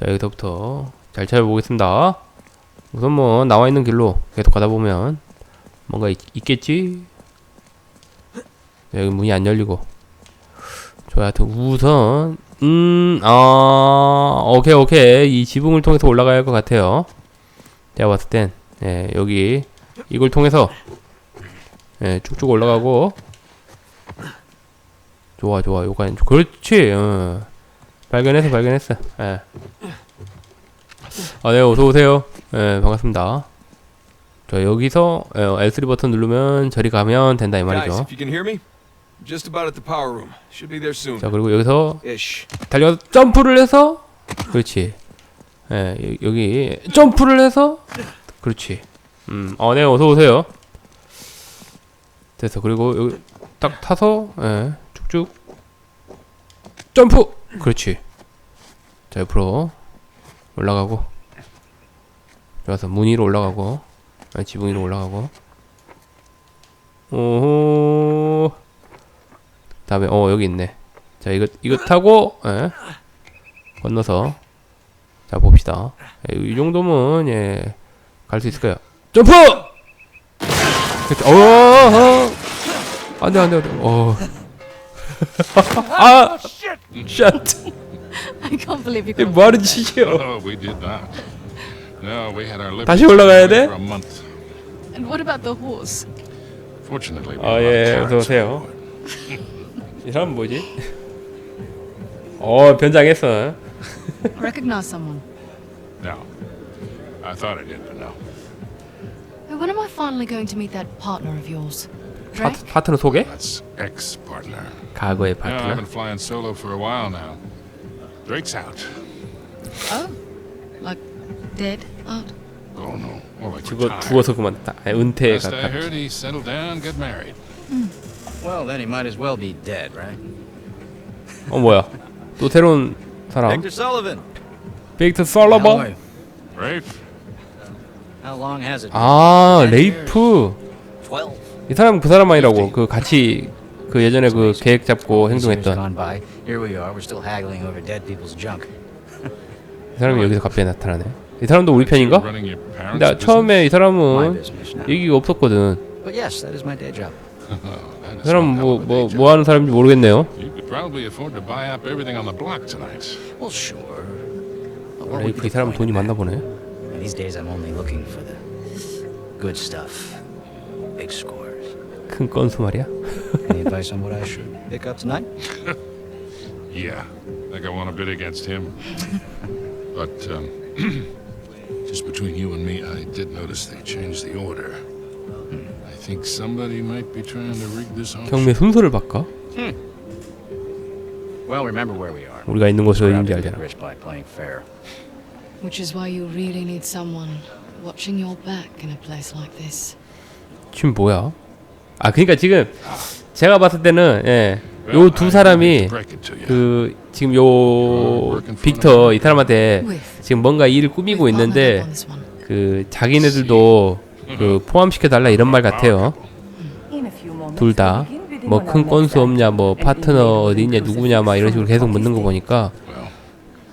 자 여기서부터 잘 찾아보겠습니다. 우선 뭐 나와 있는 길로 계속 가다 보면 뭔가 있, 있겠지. 자, 여기 문이 안 열리고. 좋아, 하여튼 우선 음, 아, 오케이 오케이 이 지붕을 통해서 올라가야 할 것 같아요. 제가 봤을 땐 예, 여기 이걸 통해서 예, 쭉쭉 올라가고 좋아 좋아 요가 그렇지 어. 발견했어 발견했어. 예. 아 네 어서오세요. 예 반갑습니다. 저 여기서 예, L3 버튼 누르면 저리 가면 된다 이 말이죠. 자 그리고 여기서. 달려서 점프를 해서 그렇지. 예 여- 여기 점프를 해서 그렇지. 음 어 네 어서오세요. 됐어. 그리고 여기 딱 타서 예 쭉쭉. 점프 그렇지. 자 옆으로 올라가고. 좋아서 문 위로 올라가고. 아, 지붕 위로 올라가고. 오호. 다음에 어 여기 있네. 자 이거 이거 타고 예. 건너서 자 봅시다. 예, 이 정도면 예 갈 수 있을 거야. 점프! 그렇지. 어, 어. 안 돼 안 돼 안 돼. 어 아, 쉣. I can't believe you 이게 got 뭐 하는 짓이에요? Oh, we did that. No, we had our lips 다시 올라가야 돼? for a month. And what about the horse? Fortunately, we 아, had 예, carrots 어서 오세요. 이 사람 뭐지? 어, 변장했어. Recognize someone. No, I thought I did, but no. Oh, When am I finally going to meet that partner of yours? 파트? 파트너 소개? That's ex-partner. 과거의 No, I've 파트너. been flying solo for a while now. Drake's out. Oh. Like dead out? Oh no, more like 죽어, retired. 죽어서 그만다. 아니, 은퇴에 Last I heard, 가깝지. he settled down, got married. Well, then he might as well be dead, right? 어, 뭐야. 또 새로운 사람. Victor Sullivan. 빅터 How, 솔로버. are- Rafe, how long has it? 아, 레이프. Twelve. 이 사람 그 사람 아니라고. 그 같이 그 예전에 그 계획 잡고 행동했던. 이 사람이 여기서 갑자기 나타나네. 이 사람도 우리 편인가? 근데 처음에 이 사람은. 얘기가 없었거든. 이 사람 뭐뭐뭐 하는 사람인지 모르겠네요. Be 이 사람 돈이? 많나 보네. These days, I'm only looking for the good stuff, big scores. 큰 건수 말이야. Any advice on what I should pick up tonight? Yeah, think I want to bid against him. but um, just between you and me, I did notice they changed the order. I think somebody might be trying to rig this auction. 경매 순서를 바꿔? Well, remember where we are. 우리가 있는 곳이 We're out 어딘지 to get 알잖아. rich by playing fair. Which is why you really need someone watching your back in a place like this. 지금 뭐야? 아 그러니까 지금 제가 봤을 때는 예, 요 두 사람이. 그 지금 요 빅터 이 사람한테. 지금 뭔가 일을 꾸미고 있는데. 그 자기네들도 그 포함시켜 달라 이런 말 같아요. 둘 다 뭐 큰 건수 없냐 뭐 파트너 어디 있냐 누구냐 막 이런 식으로 계속 묻는 거 보니까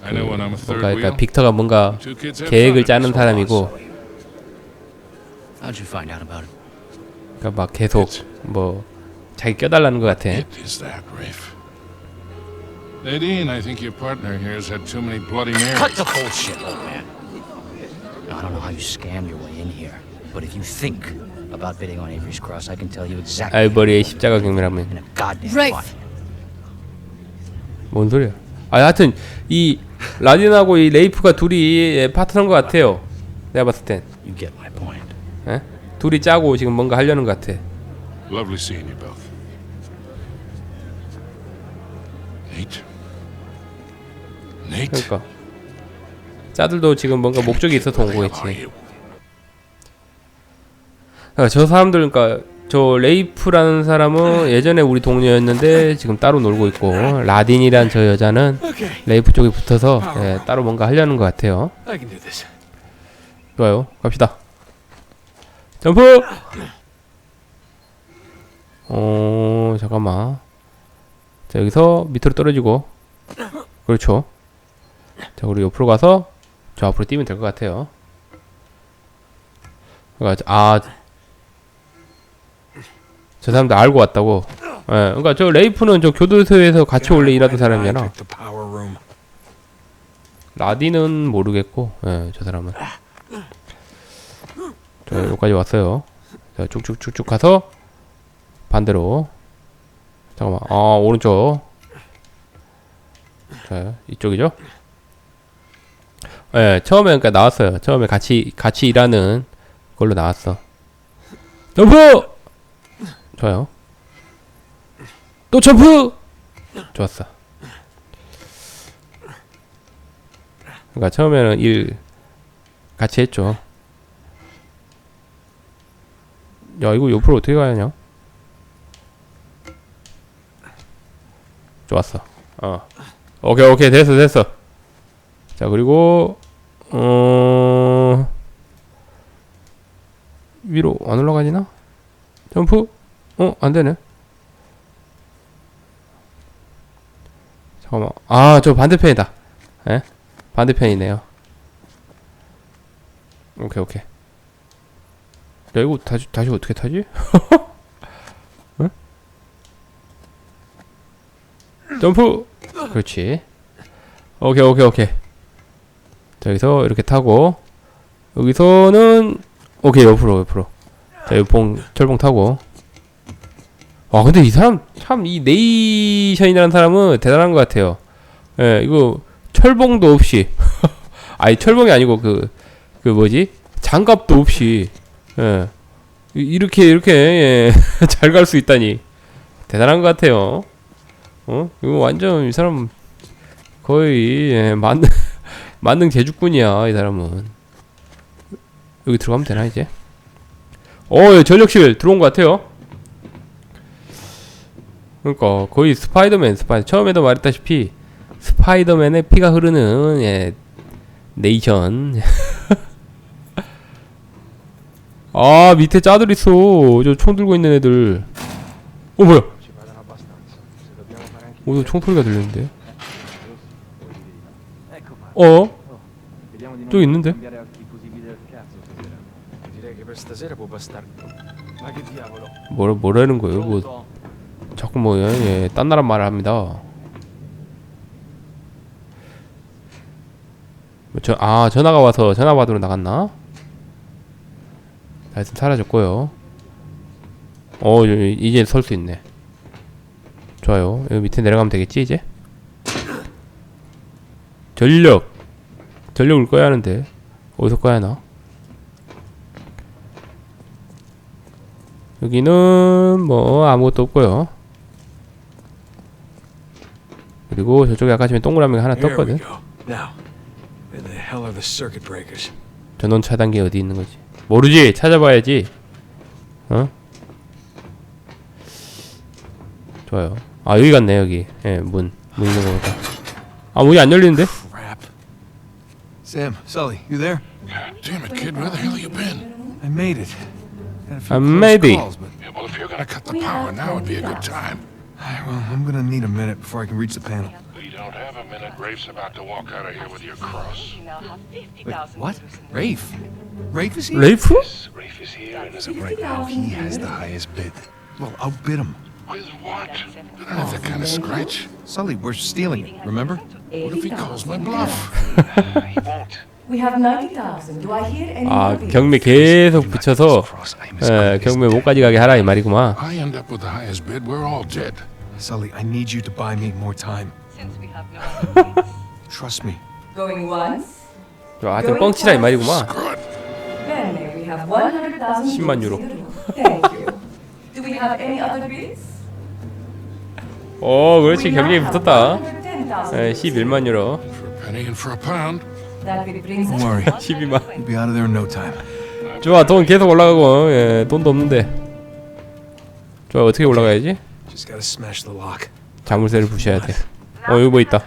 third 뭔가. 그러니까 빅터가 뭔가 계획을. 짜는 사람이고 그러니까 막 계속 뭐 자기 껴달라는 것 같아. It is that, Rafe. Nadine, I think your partner here has had too many Bloody Cut Marys. the bullshit, old man. I don't know how you scammed your way in here, but if you think about bidding on Avery's Cross, I can tell you exactly. 알버리의 십자가 경매라면 In a goddamn Rafe. 뭔 소리야? 아 하여튼 이 라딘하고 이 레이프가 둘이 파트너인 것 같아요. 내가 봤을 땐 You get my point. 예? 둘이 짜고 지금 뭔가 하려는 것 같아. Lovely seeing you both. Nate? Nate? 그러니까 짜들도 지금 뭔가 목적이 있어서 온 거겠지. 그러니까 저 사람들 그러니까 저 레이프라는 사람은 예전에 우리 동료였는데 지금 따로 놀고 있고 라딘이란 저 여자는 레이프 쪽에 붙어서 예, 따로 뭔가 하려는 것 같아요. 좋아요. 갑시다. 점프! 어, 잠깐만. 자, 여기서 밑으로 떨어지고. 그렇죠. 자 우리 옆으로 가서 저 앞으로 뛰면 될 것 같아요 그러니까 아 저 사람들 알고 왔다고 예 그러니까 저 레이프는 저 교도소에서 같이 원래 일하던 사람이잖아. 라디는 모르겠고 예 저 사람은 자 여기까지 왔어요. 자 쭉쭉쭉쭉 가서 반대로. 잠깐만. 아 오른쪽. 자 이쪽이죠? 예 처음에 그러니까 나왔어요. 처음에 같이 같이 일하는 걸로 나왔어. 점프! 좋아요. 또 점프! 좋았어. 그러니까 처음에는 일 같이 했죠. 야 이거 옆으로 어떻게 가냐? 좋았어. 어. 오케이 오케이 됐어 됐어. 자 그리고 어 위로 안 올라가지나? 점프? 어 안 되네. 잠깐만. 아 저 반대편이다. 에? 반대편이네요. 오케이 오케이. 야 이거 다시 다시 어떻게 타지? 응? 점프. 그렇지. 오케이 오케이 오케이. 자 여기서 이렇게 타고 여기서는 오케이 옆으로 옆으로. 자 옆봉 철봉 타고. 와 근데 이 사람 참 이 네이션이라는 사람은 대단한 것 같아요. 예 이거 철봉도 없이 아니 철봉이 아니고 그그 뭐지 장갑도 없이 예. 이- 이렇게 이렇게 예, 잘 갈 수 있다니. 대단한 것 같아요. 어? 이거 완전 이 사람 거의 예, 만능 만능 제주꾼이야 이 사람은. 여기 들어가면 되나 이제? 어 예, 전력실 들어온 것 같아요. 그러니까 거의 스파이더맨 스파이 처음에도 말했다시피 스파이더맨의 피가 흐르는 예, 네이션. 아 밑에 짜들 있어. 저 총 들고 있는 애들. 어 뭐야? 어디서 총 소리가 들리는데? 어? 저기 있는데? 뭐라 뭐라는 거예요? 뭐 자꾸 뭐 예, 예, 딴 나라 말을 합니다. 뭐 저, 아 전화가 와서 전화 받으러 나갔나? 하여튼 사라졌고요. 어 이- 이제 설 수 있네. 좋아요. 여기 밑에 내려가면 되겠지 이제? 전력 전력을 꺼야 하는데 어디서 꺼야 하나? 여기는 뭐 아무것도 없고요. 그리고 저쪽에 아까 전에 동그라미가 하나 떴거든. 전원 차단기 어디 있는 거지? 모르지. 찾아봐야지. 어? 좋아요. 아 여기 갔네 여기. 예, 문. 문 있는 거보다. 아 문이 안 열리는데? Sam, Sully, you there? Damn it, kid, where the hell you been? I made it. I made it. Yeah, well, if you're gonna cut the power now, would be a good time. well, I'm gonna need a minute before I can reach the panel. We don't have a minute. Rafe's about to walk out of here with your cross. Wait, what? Rafe? Rafe is here? 레이프? Rafe is here and is Right now, he has the highest bid. Well, outbid him. with what? I don't have that kind of scratch. Sully, we're stealing it, remember? What if he calls my bluff? he won't. We have 90,000. Do I hear any 아 more bids? 경매 계속 붙여서 Cross aim 예, is good. 경매 못까지 가게 하라 이 말이구만. I end up with the highest bid, we're all dead. Sully, I need you to buy me more time. Trust me. Going once? 저 하여튼 뻥치라 이 말이구만. Then may we have 100,000 10만 bids 유로. Thank you. Do we have any other bids? 어 그렇지 We 경쟁이 now have 붙었다. 110,000 예, bids. 11만 유로. For a penny and for a pound. That bid brings Don't us worry. 12만. We'll be out of there in no time. 좋아 돈 계속 올라가고 예, 돈도 없는데. 좋아 어떻게 올라가야지? Just gotta smash the lock. 자물쇠를 부셔야 돼. 어 여기 뭐 있다.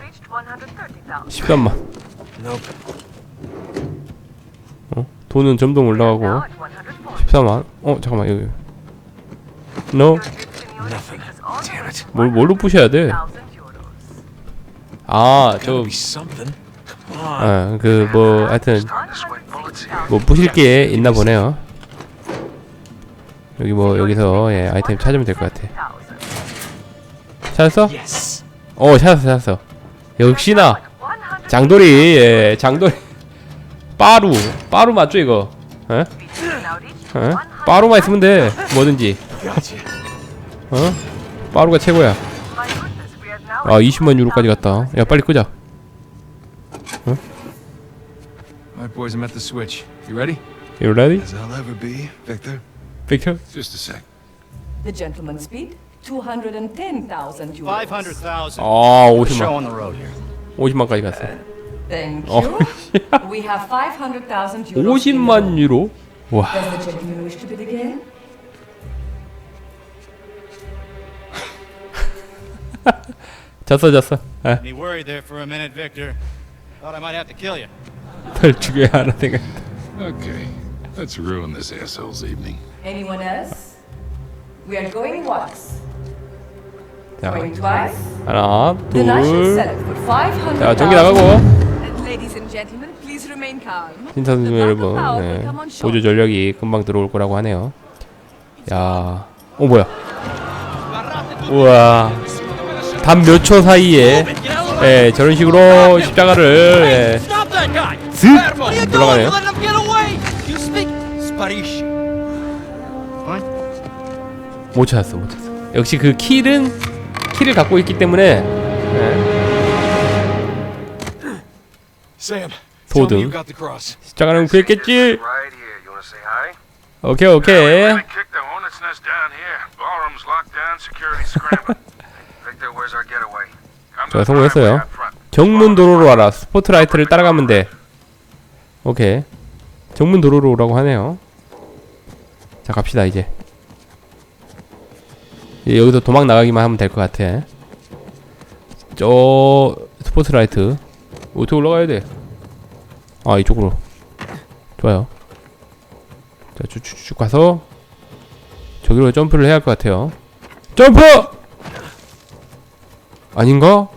13만. Nope. 어? 돈은 점점 올라가고 14만. 어 잠깐만 여기. No. 뭘 뭘로 부셔야 돼? 아, Gotta 저 be something. 어, 그뭐 하여튼 뭐 부실 게 있나 보네요. 여기 뭐 여기서 예, 아이템 찾으면 될 것 같아. 찾았어? 어 찾았어 찾았어. 역시나 장돌이 예 장돌이 빠루 빠루 맞죠 이거? 에? 에? 빠루만 있으면 돼 뭐든지. 어? 빠루가 최고야. 아 20만 유로까지 갔다. 야 빨리 끄자. All right, boys, I'm at the switch. You ready? You ready? As I'll ever be, Victor. Victor? Just a sec. The gentleman's speed, 210,000 euros. 500,000. 아 Show 50만 on the road here. 50만까지 갔어. Thank Oh, you. we have 500,000 euros. 50만 유로? 와. Does the gentleman wish to bid again? 졌어 졌어. 아, Me worried there for a minute, Victor. Thought I might have to kill you. 널 죽여야 하는 생각. Okay, let's ruin this asshole's evening. Anyone else? We are going once. 자? 하나, 둘. sell it for 500,000. 자, 전기 나가고. 신선수 여러분, 네. 보조 전력이 금방 들어올 거라고 하네요. 야, 어 뭐야? 우와, 단 몇 초 사이에, 예, 저런 식으로 십자가를, 예, 슥 올라가네요. 못 찾았어, 못 찾았어. 역시 그 킬은 킬을 갖고 있기 때문에 예, 소등. 십자가는 구했겠지. Wanna say hi? 오케이 오케이. 자, 성공했어요. 정문 도로로 와라. 스포트라이트를 따라가면 돼. 오케이. 정문 도로로 오라고 하네요. 자, 갑시다, 이제. 이제 여기서 도망 나가기만 하면 될 것 같아. 저, 스포트라이트. 어떻게 올라가야 돼? 아, 이쪽으로. 좋아요. 자, 쭉쭉쭉 가서, 저기로 점프를 해야 할 것 같아요. 점프! 아닌가?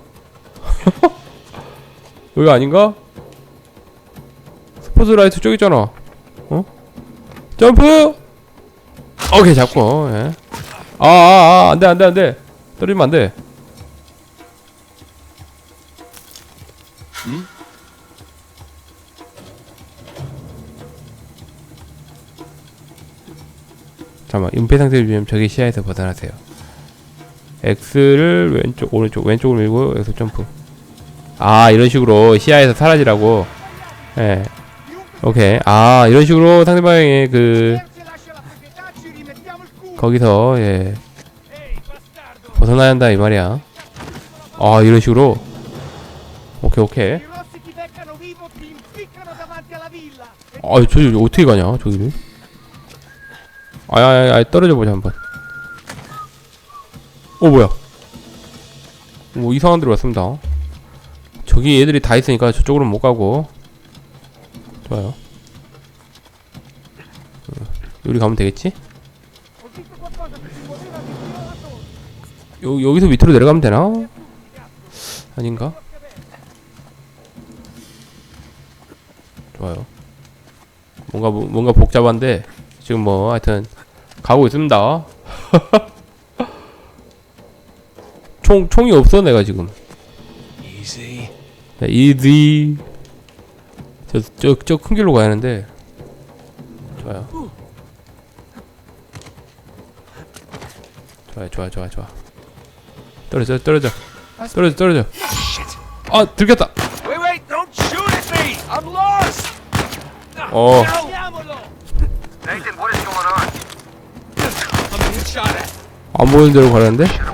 여기 아닌가? 스포트라이트 저기 있잖아. 어? 점프! 오케이 잡고. 예. 아, 아, 아, 안돼, 안돼, 안돼. 떨어지면 안돼. 잠깐만, 은폐 상태를 유지하면 적의 시야에서 벗어나세요. X를 왼쪽, 오른쪽, 왼쪽으로 밀고 여기서 점프. 아 이런 식으로 시야에서 사라지라고 예 오케이 아 이런 식으로 상대방의 그 거기서 예. 벗어나야 한다 이 말이야. 아 이런 식으로? 오케이 오케이. 아 저기 어떻게 가냐 저기를 아야야야 떨어져 보자 한번. 어 뭐야? 뭐 이상한 데로 왔습니다. 저기 애들이 다 있으니까 저쪽으로 못 가고. 좋아요. 어, 여기 가면 되겠지? 여, 여기서 밑으로 내려가면 되나? 아닌가? 좋아요. 뭔가 뭐- 뭔가 복잡한데 지금 뭐 하여튼 가고 있습니다. 총, 총이 없어 내가 지금. Easy. 자, 이지 저저 저 큰 길로 가야 하는데. 좋아요. 좋아요 좋아 좋아 좋아 떨어져 떨어져 떨어져 떨어져 아 들켰다 Wait, wait! Don't shoot at me! I'm lost! 어 Nathan, what is going on? I'm being shot at. 안 보이는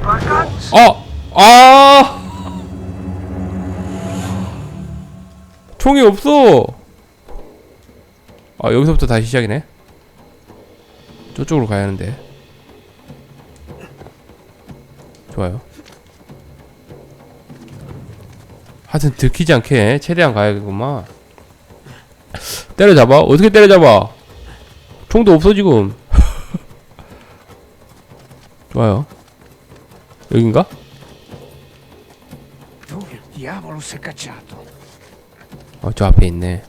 Black Ops? 아! 아! 총이 없어! 아, 여기서부터 다시 시작이네. 저쪽으로 가야 하는데. 좋아요. 하여튼 들키지 않게 최대한 가야겠구만. 때려잡아? 어떻게 때려잡아? 총도 없어, 지금. 좋아요. 여긴가? 어, 저 앞에 있네.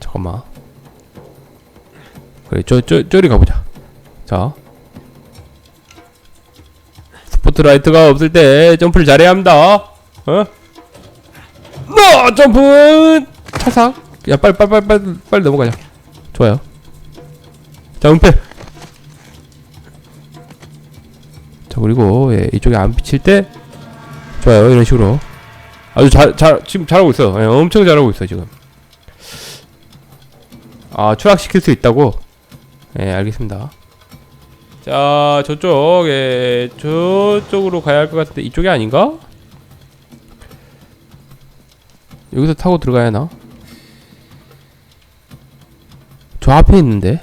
잠깐만. 그래, 저, 저, 저리 가보자. 자. 스포트라이트가 없을 때 점프를 잘해야 합니다. 어? 너 점프! 차삭! 야, 빨리, 빨리, 빨리, 빨리, 빨리 넘어가자. 좋아요. 자, 은폐! 자, 그리고, 예, 이쪽에 안 비칠 때, 좋아요. 이런 식으로. 아주 잘, 잘, 지금 잘하고 있어. 예, 엄청 잘하고 있어, 지금. 아, 추락시킬 수 있다고? 예, 알겠습니다. 자, 저쪽, 예, 저쪽으로 가야 할 것 같은데, 이쪽이 아닌가? 여기서 타고 들어가야 하나? 저 앞에 있는데?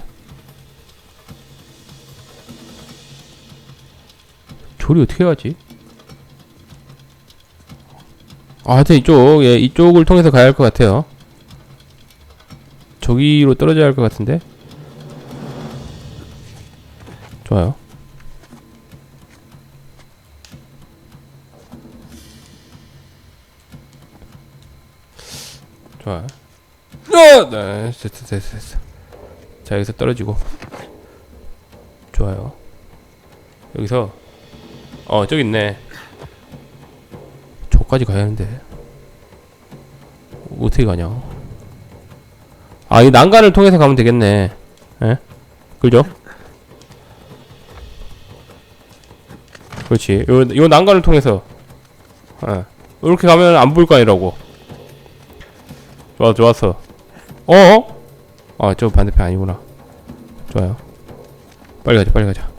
조리 어떻게 가지? 아, 하여튼 이쪽, 예, 이쪽을 통해서 가야 할 것 같아요. 저기로 떨어져야 할 것 같은데? 좋아요. 좋아요. 어! 네, 됐어, 됐어, 됐어. 자, 여기서 떨어지고. 좋아요. 여기서, 어, 저기 있네. 저까지 가야 하는데. 어떻게 가냐? 아, 이 난간을 통해서 가면 되겠네. 예? 그죠? 그렇지. 요, 요 난간을 통해서. 예. 이렇게 가면 안 보일 거 아니라고. 좋아, 좋았어. 어어? 아, 저 반대편 아니구나. 좋아요. 빨리 가자, 빨리 가자.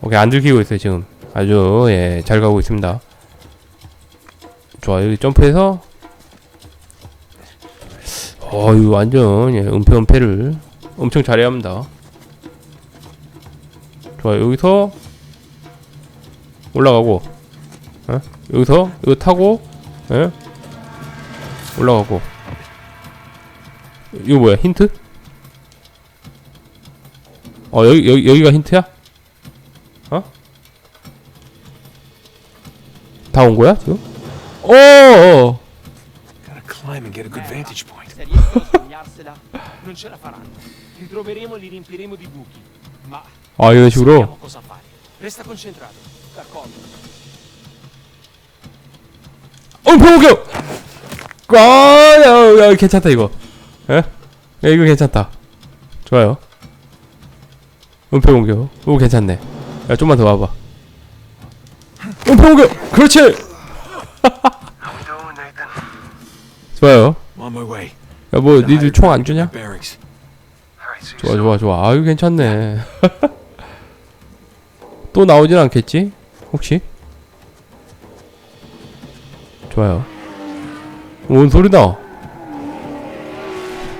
오케이, 안 들키고 있어요, 지금. 아주, 예, 잘 가고 있습니다. 좋아, 여기 점프해서. 어, 이거 완전, 예, 은폐, 은폐를 엄청 잘해야 합니다. 좋아, 여기서 올라가고, 어? 여기서 이거 타고, 예? 올라가고. 이거 뭐야, 힌트? 어, 여기, 여기, 여기가 힌트야? 어? 다 온 거야, 지금? 오! 어. Gotta climb and get a good vantage point. Se riescono a sognarsela, non ce la faranno. Li troveremo e li riempiremo di buchi. Ma 아, 이런 식으로? sappiamo cosa fare. Resta concentrato. D'accordo. 어, 보 고! 아, 야, 야, 괜찮다, 이거. 예? 야, 이거 괜찮다. 좋아요. 은폐 공격. 오, 괜찮네. 야, 좀만 더 와봐. 은폐 공격! 그렇지! 좋아요. 야, 뭐, 니들 총 안 주냐? 좋아. 좋아, 좋아. 아유, 괜찮네. 또 나오진 않겠지? 혹시? 좋아요. 뭔 소리다?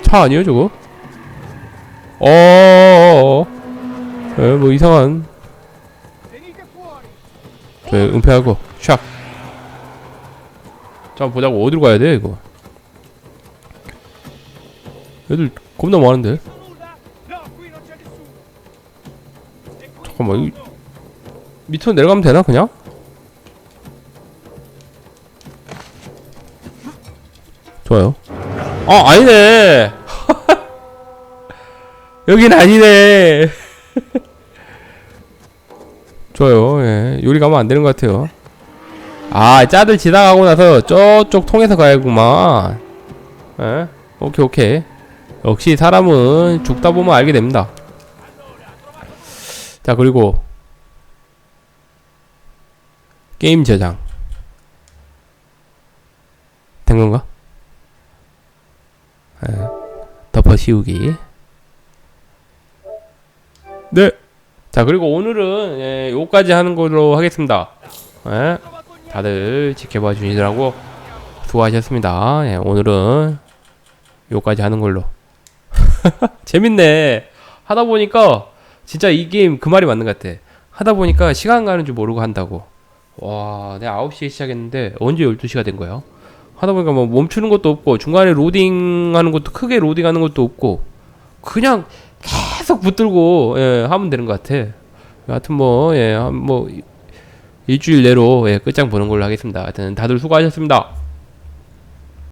차 아니에요, 저거? 어어어어. 에, 뭐 이상한. 네, 은폐하고, 샥. 자, 보자고. 어디로 가야 돼, 이거? 애들 겁나 많은데? 잠깐만, 이거 밑으로 내려가면 되나, 그냥? 좋아요. 아, 아니네! 여긴 아니네! 좋아요, 예. 요리 가면 안 되는 것 같아요. 아, 짜들 지나가고 나서 저쪽 통해서 가야구만. 예? 오케이, 오케이. 역시 사람은 죽다 보면 알게 됩니다. 자, 그리고 게임 저장 된 건가? 예. 덮어 씌우기. 네. 자, 그리고 오늘은 예, 요까지 하는 걸로 하겠습니다. 예. 다들 지켜봐 주시느라고 수고하셨습니다. 예, 오늘은 요까지 하는 걸로. 재밌네. 하다 보니까 진짜 이 게임 그 말이 맞는 것 같아. 하다 보니까 시간 가는 줄 모르고 한다고. 와, 내가 9시에 시작했는데 언제 12시가 된 거야? 하다 보니까 뭐 멈추는 것도 없고 중간에 로딩 하는 것도 크게 로딩 하는 것도 없고 그냥 계속 붙들고 예, 하면 되는 것 같아. 하여튼 뭐 예, 한뭐 일주일 내로 예, 끝장 보는 걸로 하겠습니다. 하여튼 다들 수고하셨습니다.